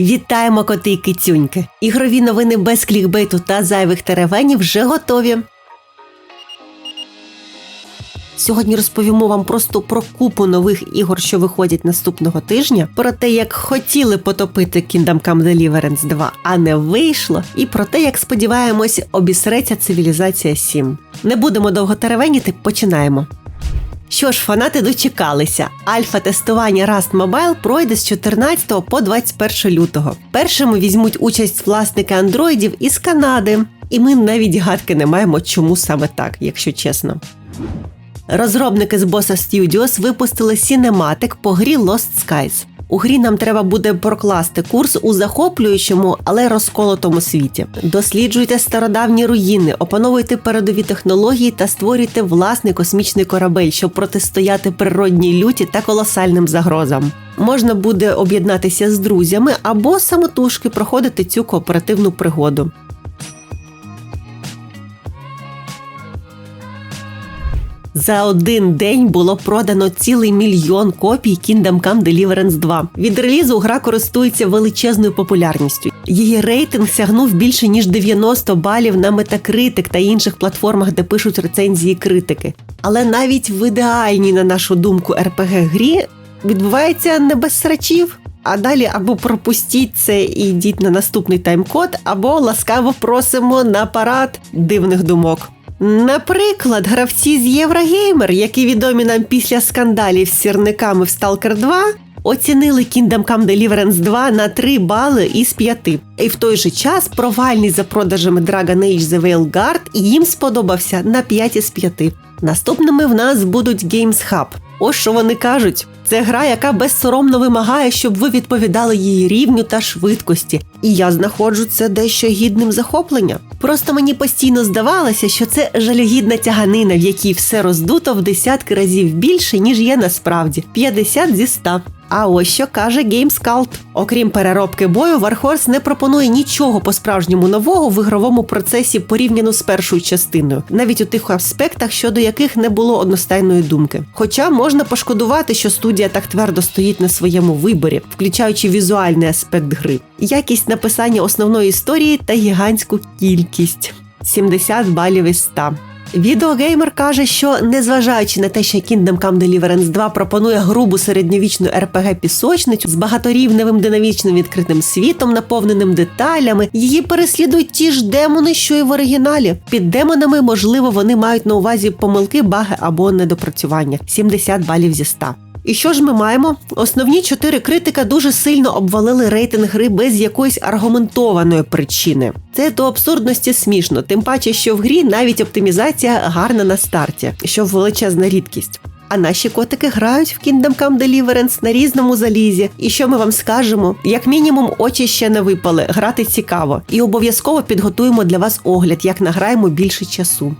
Вітаємо коти і кицюньки! Ігрові новини без клікбейту та зайвих теревенів вже готові. Сьогодні розповімо вам просто про купу нових ігор, що виходять наступного тижня, про те, як хотіли потопити Kingdom Come Deliverance 2, а не вийшло, і про те, як сподіваємось, обісреться цивілізація 7. Не будемо довго теревеніти, починаємо. Що ж, фанати дочекалися. Альфа-тестування Rust Mobile пройде з 14 по 21 лютого. Першими візьмуть участь власники андроїдів із Канади. І ми навіть гадки не маємо, чому саме так, якщо чесно. Розробники з Bossa Studios випустили сінематик по грі Lost Skies. У грі нам треба буде прокласти курс у захоплюючому, але розколотому світі. Досліджуйте стародавні руїни, опановуйте передові технології та створюйте власний космічний корабель, щоб протистояти природній люті та колосальним загрозам. Можна буде об'єднатися з друзями або самотужки проходити цю кооперативну пригоду. За один день було продано цілий мільйон копій Kingdom Come Deliverance 2. Від релізу гра користується величезною популярністю. Її рейтинг сягнув більше ніж 90 балів на Metacritic та інших платформах, де пишуть рецензії критики. Але навіть в ідеальній, на нашу думку, rpg грі відбувається не без срачів. А далі або пропустіть це і йдіть на наступний тайм-код, або ласкаво просимо на парад дивних думок. Наприклад, гравці з Єврогеймер, які відомі нам після скандалів з сірниками в Stalker 2, оцінили Kingdom Come Deliverance 2 на 3 бали із 5. І в той же час провальний за продажами Dragon Age The Veil Guard їм сподобався на 5 із 5. Наступними в нас будуть Games Hub. Ось що вони кажуть. Це гра, яка безсоромно вимагає, щоб ви відповідали її рівню та швидкості. І я знаходжу це дещо гідним захоплення. Просто мені постійно здавалося, що це жалюгідна тяганина, в якій все роздуто в десятки разів більше, ніж є насправді 50 зі 100. А ось що каже GameScult. Окрім переробки бою, Warhorse не пропонує нічого по-справжньому нового в ігровому процесі порівняно з першою частиною, навіть у тих аспектах, щодо яких не було одностайної думки. Хоча можна пошкодувати, що студія так твердо стоїть на своєму виборі, включаючи візуальний аспект гри, якість написання основної історії та гігантську кількість 70 балів із 100. Відеогеймер каже, що незважаючи на те, що Kingdom Come Deliverance 2 пропонує грубу середньовічну rpg пісочницю з багаторівневим динамічним відкритим світом, наповненим деталями, її переслідують ті ж демони, що й в оригіналі. Під демонами, можливо, вони мають на увазі помилки, баги або недопрацювання 70 балів зі 100. І що ж ми маємо? Основні чотири критика дуже сильно обвалили рейтинг гри без якоїсь аргументованої причини. Це до абсурдності смішно, тим паче, що в грі навіть оптимізація гарна на старті, що величезна рідкість. А наші котики грають в Kingdom Come Deliverance на різному залізі. І що ми вам скажемо? Як мінімум, очі ще не випали, грати цікаво. І обов'язково підготуємо для вас огляд, як награємо більше часу.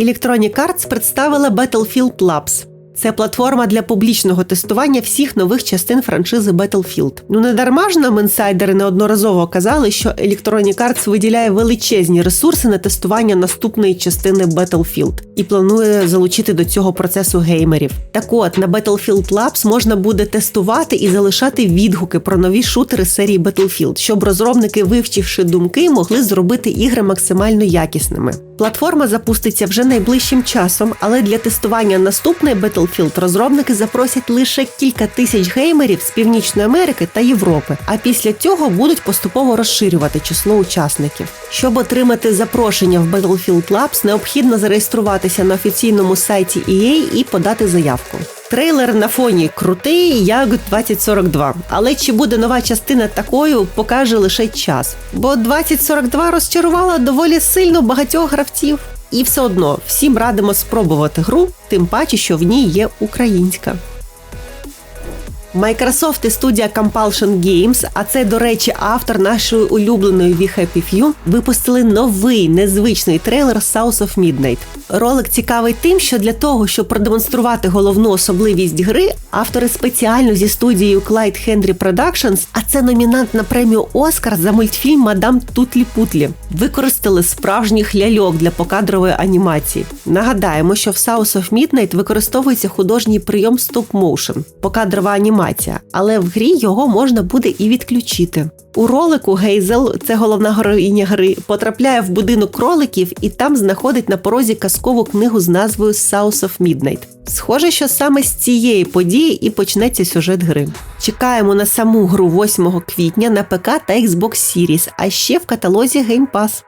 Electronic Arts представила Battlefield Labs. Це платформа для публічного тестування всіх нових частин франшизи Battlefield. Ну не дарма ж нам інсайдери неодноразово казали, що Electronic Arts виділяє величезні ресурси на тестування наступної частини Battlefield і планує залучити до цього процесу геймерів. Так от на Battlefield Labs можна буде тестувати і залишати відгуки про нові шутери серії Battlefield, щоб розробники, вивчивши думки, могли зробити ігри максимально якісними. Платформа запуститься вже найближчим часом, але для тестування наступної Battlefield розробники запросять лише кілька тисяч геймерів з Північної Америки та Європи. А після цього будуть поступово розширювати число учасників. Щоб отримати запрошення в Battlefield Labs, необхідно зареєструватися на офіційному сайті EA і подати заявку. Трейлер на фоні крутий, як 2042. Але чи буде нова частина такою, покаже лише час. Бо 2042 розчарувала доволі сильно багатьох гравців. І все одно всім радимо спробувати гру, тим паче, що в ній є українська. Microsoft і студія Compulsion Games, а це, до речі, автор нашої улюбленої We Happy Few, випустили новий незвичний трейлер South of Midnight. Ролик цікавий тим, що для того, щоб продемонструвати головну особливість гри, автори спеціально зі студією Clyde Henry Productions, а це номінант на премію Оскар за мультфільм Мадам Тутлі Путлі, використали справжніх ляльок для покадрової анімації. Нагадаємо, що в South of Midnight використовується художній прийом стоп-моушен – покадрова анімація, але в грі його можна буде і відключити. У ролику Гейзел, це головна героїня гри, потрапляє в будинок кроликів і там знаходить на порозі казкову книгу з назвою South of Midnight. Схоже, що саме з цієї події і почнеться сюжет гри. Чекаємо на саму гру 8 квітня на ПК та Xbox Series, а ще в каталозі Game Pass.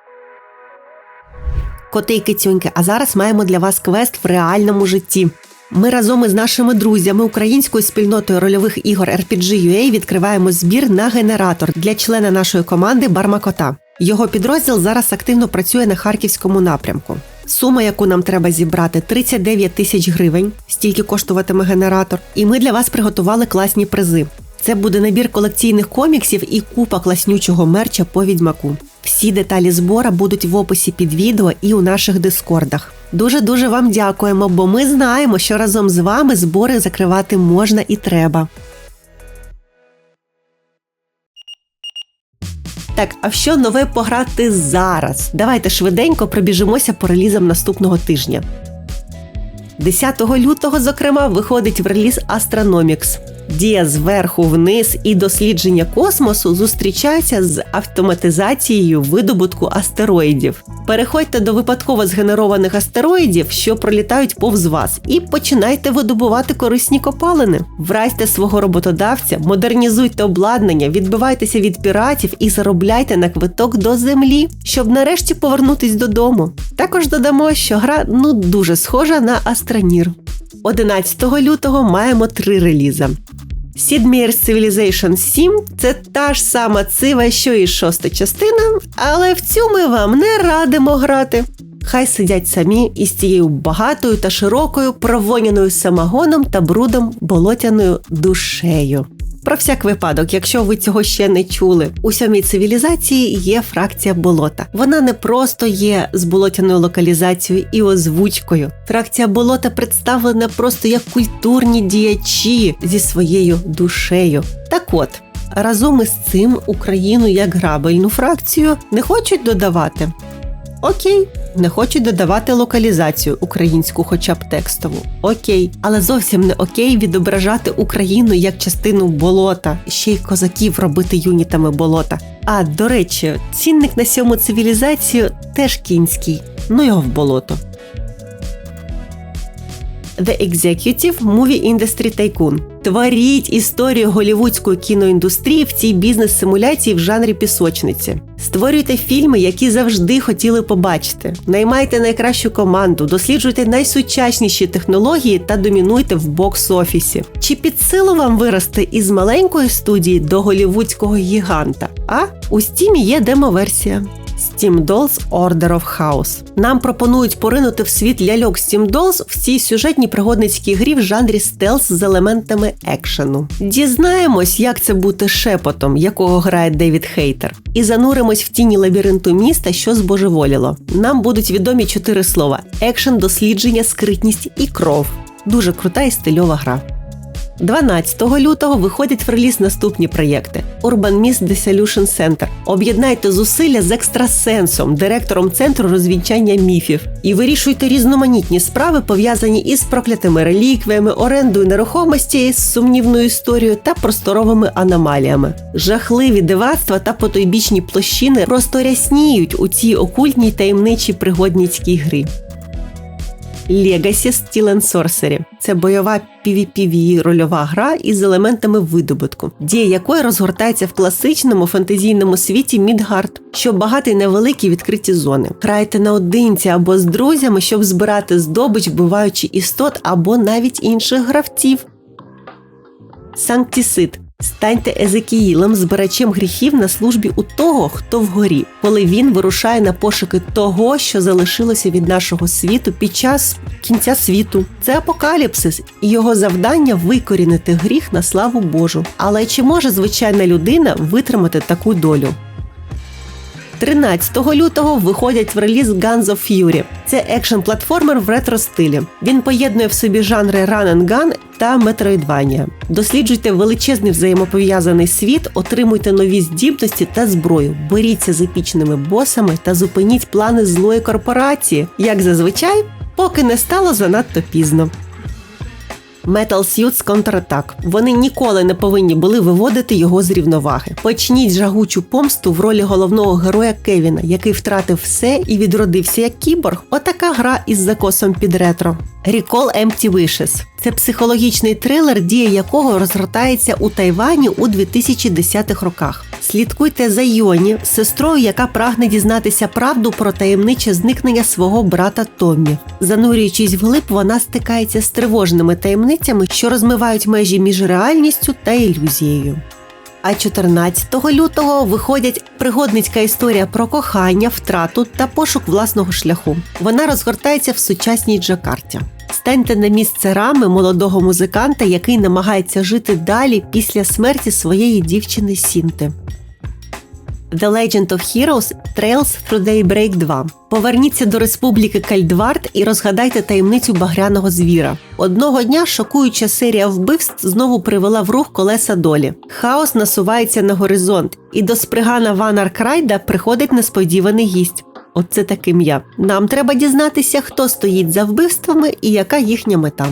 Коти й кицюньки, а зараз маємо для вас квест в реальному житті. Ми разом із нашими друзями українською спільнотою рольових ігор RPG.ua відкриваємо збір на генератор для члена нашої команди Бармакота. Його підрозділ зараз активно працює на харківському напрямку. Сума, яку нам треба зібрати, 39 тисяч гривень, стільки коштуватиме генератор. І ми для вас приготували класні призи. Це буде набір колекційних коміксів і купа класнючого мерча по відьмаку. Всі деталі збора будуть в описі під відео і у наших дискордах. Дуже дуже вам дякуємо, бо ми знаємо, що разом з вами збори закривати можна і треба. Так, а що нове пограти зараз? Давайте швиденько пробіжимося по релізам наступного тижня. 10 лютого, зокрема, виходить в реліз Astronomics. Дія зверху вниз і дослідження космосу зустрічаються з автоматизацією видобутку астероїдів. Переходьте до випадково згенерованих астероїдів, що пролітають повз вас, і починайте видобувати корисні копалини. Вразьте свого роботодавця, модернізуйте обладнання, відбивайтеся від піратів і заробляйте на квиток до землі, щоб нарешті повернутись додому. Також додамо, що гра ну дуже схожа на Астронір. 11 лютого маємо три реліза. Sid Meier's Civilization 7 це та ж сама цива, що і шоста частина, але в цю ми вам не радимо грати. Хай сидять самі із цією багатою та широкою провоняною самогоном та брудом болотяною душею. Про всяк випадок, якщо ви цього ще не чули, у сьомій цивілізації є фракція болота. Вона не просто є з болотяною локалізацією і озвучкою. Фракція болота представлена просто як культурні діячі зі своєю душею. Так от. Разом із цим Україну як грабельну фракцію не хочуть додавати. Окей, не хочуть додавати локалізацію українську, хоча б текстову. Окей, але зовсім не окей відображати Україну як частину болота, ще й козаків робити юнітами болота. А до речі, цінник на сьому цивілізацію теж кінський, ну його в болото. The Executive Movie Industry Tycoon. Творіть історію голівудської кіноіндустрії в цій бізнес-симуляції в жанрі пісочниці. Створюйте фільми, які завжди хотіли побачити. Наймайте найкращу команду, досліджуйте найсучасніші технології та домінуйте в бокс-офісі. Чи під силу вам вирости із маленької студії до голівудського гіганта? А у стімі є демо-версія. Steam Dolls Order of House. Нам пропонують поринути в світ ляльок Steam Dolls в цій сюжетній пригодницькій грі в жанрі стелс з елементами екшену. Дізнаємось, як це бути шепотом, якого грає Девід Хейтер, і зануримось в тіні лабіринту міста, що збожеволіло. Нам будуть відомі чотири слова: екшен, дослідження, скритність і кров. Дуже крута і стильова гра. 12 лютого виходять в реліз наступні проєкти: Urban Mist Dissolution Center. Об'єднайте зусилля з екстрасенсом, директором центру розвінчання міфів, і вирішуйте різноманітні справи, пов'язані із проклятими реліквіями, орендою нерухомості, з сумнівною історією та просторовими аномаліями. Жахливі дивацтва та потойбічні площини просто рясніють у цій окультній таємничій пригодницькій грі. Legacy Steel and Sorcery – це бойова PvPvE рольова гра із елементами видобутку, дія якої розгортається в класичному фантазійному світі Мідгард, що багатий на великі відкриті зони. Грайте наодинці або з друзями, щоб збирати здобич, вбиваючи істот або навіть інших гравців. Санктісид Станьте Езекіїлем, збирачем гріхів на службі у того, хто вгорі, коли він вирушає на пошуки того, що залишилося від нашого світу під час кінця світу. Це апокаліпсис, і його завдання викорінити гріх на славу Божу. Але чи може звичайна людина витримати таку долю? 13 лютого виходять в реліз Guns of Fury. Це екшн-платформер в ретро-стилі. Він поєднує в собі жанри Run and Gun та Metroidvania. Досліджуйте величезний взаємопов'язаний світ, отримуйте нові здібності та зброю. Боріться з епічними босами та зупиніть плани злої корпорації. Як зазвичай, поки не стало занадто пізно. Metal Suits Counterattack. Вони ніколи не повинні були виводити його з рівноваги. Почніть жагучу помсту в ролі головного героя Кевіна, який втратив все і відродився як кіборг. Отака гра із закосом під ретро. Recall Empty Wishes. Це психологічний трилер, дія якого розгортається у Тайвані у 2010-х роках. Слідкуйте за Йоні, сестрою, яка прагне дізнатися правду про таємниче зникнення свого брата Томмі. Занурюючись вглиб, вона стикається з тривожними таємницями, що розмивають межі між реальністю та ілюзією. А 14 лютого виходять пригодницька історія про кохання, втрату та пошук власного шляху. Вона розгортається в сучасній Джакарті. Станьте на місце рами молодого музиканта, який намагається жити далі після смерті своєї дівчини Сінти. The Legend of Heroes Trails Through Daybreak 2. Поверніться до Республіки Кальдвард і розгадайте таємницю багряного звіра. Одного дня шокуюча серія вбивств знову привела в рух колеса долі. Хаос насувається на горизонт, і до спригана Ван Аркрайда приходить несподіваний гість. Оце таким я. Нам треба дізнатися, хто стоїть за вбивствами і яка їхня мета.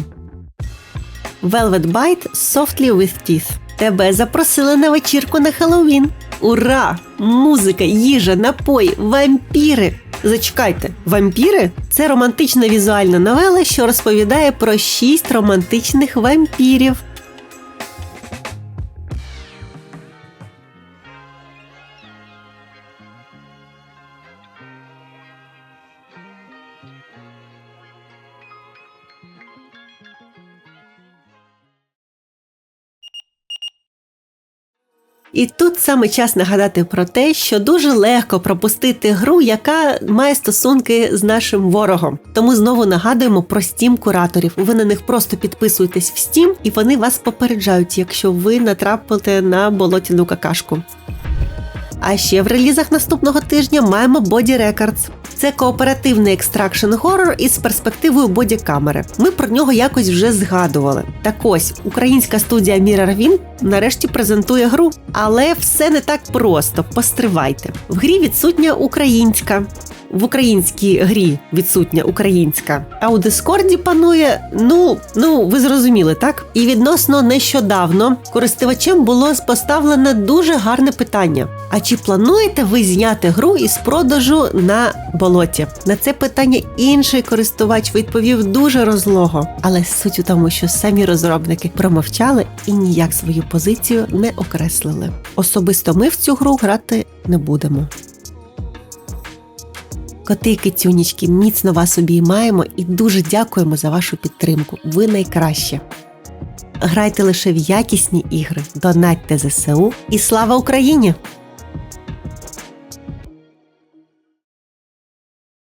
Velvet Bite Softly with Teeth. Тебе запросили на вечірку на Хеллоуін. Ура! Музика, їжа, напої, вампіри. Зачекайте, вампіри це романтична візуальна новела, що розповідає про шість романтичних вампірів. І тут саме час нагадати про те, що дуже легко пропустити гру, яка має стосунки з нашим ворогом. Тому знову нагадуємо про Steam кураторів. Ви на них просто підписуєтесь в Steam, і вони вас попереджають, якщо ви натрапите на болотяну какашку. А ще в релізах наступного тижня маємо Body Records. Це кооперативний екстракшн горор із перспективою бодікамери. Ми про нього якось вже згадували. Так ось українська студія Mirrorwind нарешті презентує гру, але все не так просто. Постривайте. В грі відсутня українська. В українській грі відсутня українська, а у Дискорді панує. Ну ну ви зрозуміли, так? І відносно нещодавно користувачем було поставлене дуже гарне питання: а чи плануєте ви зняти гру із продажу на болоті? На це питання інший користувач відповів дуже розлого. Але суть у тому, що самі розробники промовчали і ніяк свою позицію не окреслили. Особисто ми в цю гру грати не будемо. Коти кицюнічки, міцно вас обіймаємо і дуже дякуємо за вашу підтримку. Ви найкраще. Грайте лише в якісні ігри, донатьте ЗСУ і слава Україні!